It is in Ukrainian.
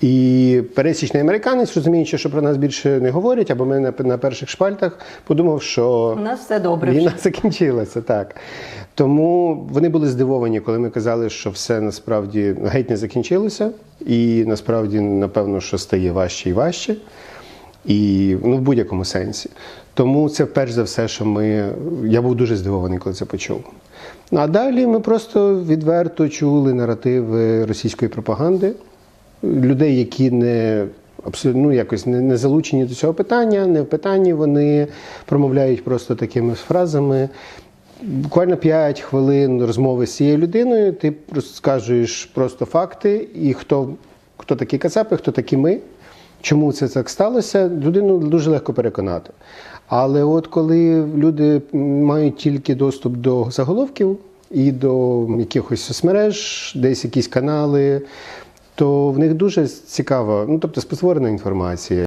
І пересічний американець, розуміючи, що про нас більше не говорять, або ми на, на перших шпальтах, подумав, що У нас все добре. Війна вже. закінчилася, так. Тому вони були здивовані, коли ми казали, що все насправді геть не закінчилося, і насправді, напевно, що стає важче і важче. І ну, в будь-якому сенсі. Тому це перш за все, що ми. Я був дуже здивований, коли це почув. Ну, а далі ми просто відверто чули наративи російської пропаганди, людей, які не абсолютно ну, якось не, не залучені до цього питання, не в питанні вони промовляють просто такими фразами. Буквально 5 хвилин розмови з цією людиною, ти розказуєш просто факти, і хто, хто такі кацапи, хто такі ми, чому це так сталося, людину дуже легко переконати. Але от коли люди мають тільки доступ до заголовків і до якихось соцмереж, десь якісь канали, то в них дуже цікава, ну тобто спотворена інформація.